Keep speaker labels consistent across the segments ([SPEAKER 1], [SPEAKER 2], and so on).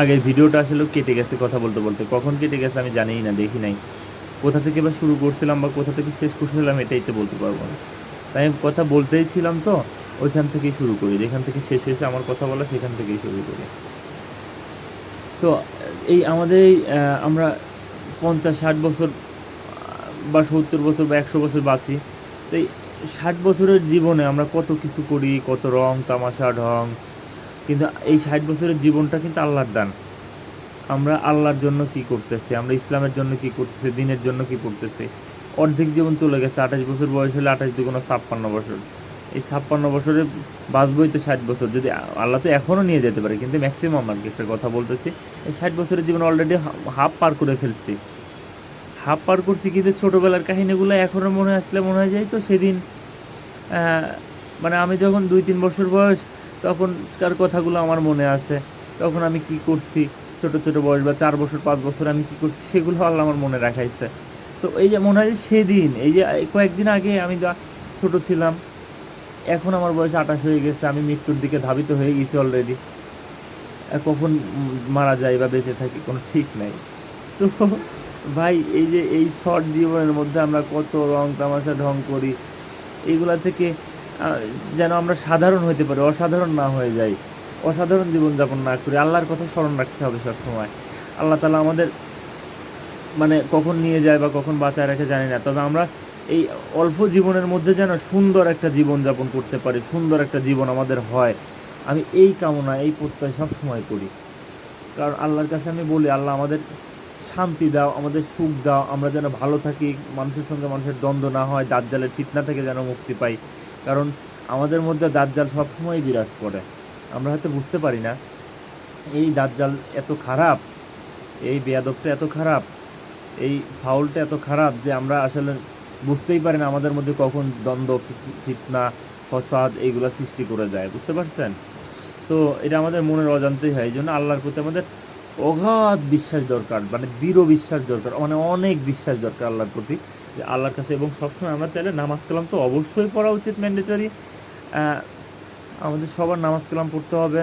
[SPEAKER 1] আগের ভিডিওটা আসলে কেটে গেছে কথা বলতে বলতে। কখন কেটে গেছে আমি জানিই না, দেখি নাই। কোথা থেকে বা শুরু করছিলাম বা কোথা থেকে শেষ করছিলাম এটাই তো বলতে পারব না। তাই আমি কথা বলতেই ছিলাম তো, ওইখান থেকেই শুরু করি। যেখান থেকে শেষ হয়েছে আমার কথা বলা, সেখান থেকেই শুরু করি। তো, এই আমাদের আমরা পঞ্চাশ, ষাট বছর বা সত্তর বছর বা একশো বছর বাঁচি। তো এই ষাট বছরের জীবনে আমরা কত কিছু করি, কত রং, তামাশা, ঢং কিন্তু এই ষাট বছরের জীবনটা কিন্তু আল্লাহর দান। আমরা আল্লাহর জন্য কি করতেছি? আমরা ইসলামের জন্য কি করতেছি? দিনের জন্য কি করতেছি? অর্ধেক জীবন চলে গেছে, আঠাশ বছর বয়স হলে আঠাশ দুগুণ ছাপ্পান্ন বছর। এই ছাপ্পান্ন বছরে বাঁচবই তো ষাট বছর। যদি আল্লাহ তো এখনও নিয়ে যেতে পারে, কিন্তু ম্যাক্সিমাম আর কি একটা কথা বলতেছি, এই ষাট বছরের জীবন অলরেডি হাফ পার করে ফেলছি। হাফ পার করছি কিন্তু ছোটোবেলার কাহিনীগুলো এখনও মনে আসলে মনে হয় যায় তো সেদিন মানে আমি যখন দুই তিন বছর বয়স তখনকার কথাগুলো আমার মনে আছে, তখন আমি কি করছি, ছোট ছোট বয়স বা চার বছর, পাঁচ বছর আমি কি করছি, সেগুলো আল্লাহ আমার মনে রাখাইছে। তো এই যে মনে হয় যে সেদিন, এই যে কয়েকদিন আগে আমি ছোট ছিলাম, এখন আমার বয়স আঠাশ হয়ে গেছে, আমি মৃত্যুর দিকে ধাবিত হয়ে গেছি অলরেডি কখন মারা যায় বা বেঁচে থাকি কোনো ঠিক নাই। তো ভাই, এই যে এই শর্ট জীবনের মধ্যে আমরা কত রং তামাশা ঢং করি এইগুলা থেকে যেন আমরা সাধারণ হতে পারি, অসাধারণ না হয়ে যাই। অসাধারণ জীবনযাপন না করি। আল্লাহর কথা স্মরণ রাখতে হবে সবসময়। আল্লাহ তালা আমাদের মানে কখন নিয়ে যায় বা কখন বাঁচায় রাখে জানি না। তবে আমরা এই অল্প জীবনের মধ্যে যেন সুন্দর একটা জীবন যাপন করতে পারি, সুন্দর একটা জীবন আমাদের হয়। আমি এই কামনা, এই প্রত্যয় সবসময় করি। কারণ আল্লাহর কাছে আমি বলি, আল্লাহ আমাদের শান্তি দাও, আমাদের সুখ দাও। আমরা যেন ভালো থাকি, মানুষের সঙ্গে মানুষের দ্বন্দ্ব না হয় দাঁত জালের ফিতনা থেকে যেন মুক্তি পাই। কারণ আমাদের মধ্যে দাজ্জাল সবসময় বিরাজ করে। আমরা হয়তো বুঝতে পারি না, এই দাজ্জাল এত খারাপ, এই বেয়াদবটা এত খারাপ, এই ফাউলটা এত খারাপ যে আমরা আসলে বুঝতেই পারি না আমাদের মধ্যে কখন দ্বন্দ্ব, ফিতনা, ফসাদ এইগুলো সৃষ্টি করে যায়, বুঝতে পারছেন? তো এটা আমাদের মনের অজান্তেই হয়, এই জন্য আল্লাহর প্রতি আমাদের অগাধ বিশ্বাস দরকার মানে দৃঢ় বিশ্বাস দরকার মানে অনেক বিশ্বাস দরকার আল্লাহর প্রতি। যে আল্লাহর কাছে এবং সবসময় আমরা চাইলে নামাজ কালাম তো অবশ্যই পড়া উচিত ম্যান্ডেটরি আমাদের সবার নামাজ কালাম পড়তে হবে।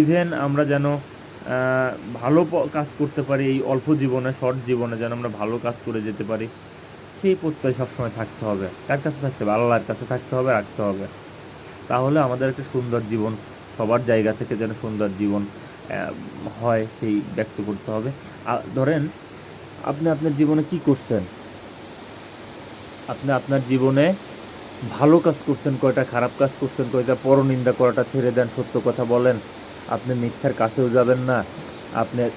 [SPEAKER 1] ইভেন আমরা যেন ভালো কাজ করতে পারি, এই অল্প জীবনে শর্ট জীবনে যেন আমরা ভালো কাজ করে যেতে পারি, সেই প্রত্যয় সবসময় থাকতে হবে। কার কাছে থাকতে হবে? আল্লাহর কাছে থাকতে হবে, রাখতে হবে। তাহলে আমাদের একটা সুন্দর জীবন, সবার জায়গা থেকে যেন সুন্দর জীবন হয়, সেই ব্যক্ত করতে হবে। ধরেন, আপনি আপনার জীবনে কি করছেন? আপনি আপনার জীবনে ভালো কাজ করছেন, কয়টা খারাপ কাজ করছেন, কয়টা পরনিন্দা করাটা ছেড়ে দেন, সত্য কথা বলেন। আপনি মিথ্যার কাছেও যাবেন না। আপনি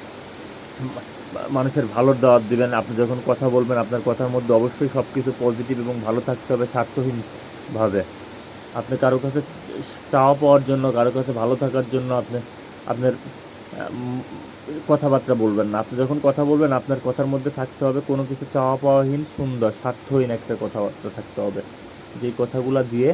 [SPEAKER 1] মানুষের ভালোর দাওয়াত দিবেন। আপনি যখন কথা বলবেন, আপনার কথার মধ্যে অবশ্যই সব কিছু পজিটিভ এবং ভালো থাকতে হবে স্বার্থহীনভাবে। আপনি কারও কাছে চাওয়া পাওয়ার জন্য, কারও কাছে ভালো থাকার জন্য আপনি, আপনার কথাবার্তা বলবেন না। আপনি যখন কথা বলবেন, আপনার কথার মধ্যে থাকতে হবে কোনো কিছু চাওয়া পাওয়াহীন সুন্দর, স্বার্থহীন একটা কথাবার্তা থাকতে হবে। যেই কথাগুলো দিয়ে